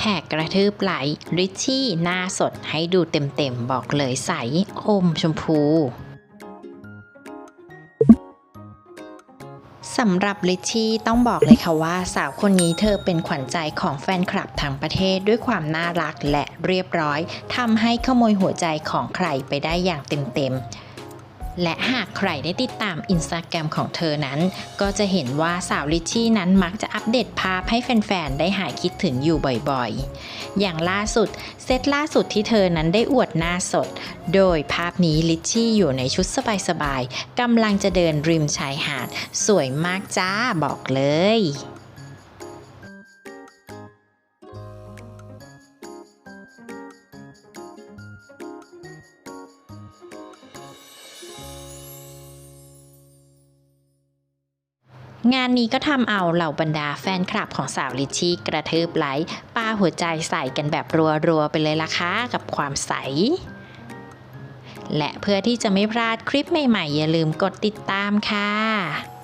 แหกกระทืบไหลริชชี่หน้าสดให้ดูเต็มๆ บอกเลยใสอมชมพูสำหรับลิชชี่ต้องบอกเลยค่ะว่า สาวคนนี้เธอเป็นขวัญใจของแฟนคลับทั้งประเทศด้วยความน่ารักและเรียบร้อยทำให้ขโมยหัวใจของใครไปได้อย่างเต็มๆ และหากใครได้ติดตามอินสตาแกรมของเธอนั้น ก็จะเห็นว่าสาวลิชชี่นั้นมักจะอัปเดตภาพให้แฟนๆ ได้หายคิดถึงอยู่บ่อยๆ อย่างล่าสุด เซตล่าสุดที่เธอนั้นได้อวดหน้าสด โดยภาพนี้ลิชชี่อยู่ในชุดสบายๆกำลังจะเดินริมชายหาด สวยมากจ้าบอกเลย งานนี้ก็ทำเอาเหล่าบรรดาแฟนคลับของสาวลิชชี่กระทืบไลค์ปาหัวใจใส่กันแบบรัวๆไปเลยล่ะค่ะกับความใส และเพื่อที่จะไม่พลาดคลิปใหม่ๆ อย่าลืมกดติดตามค่ะ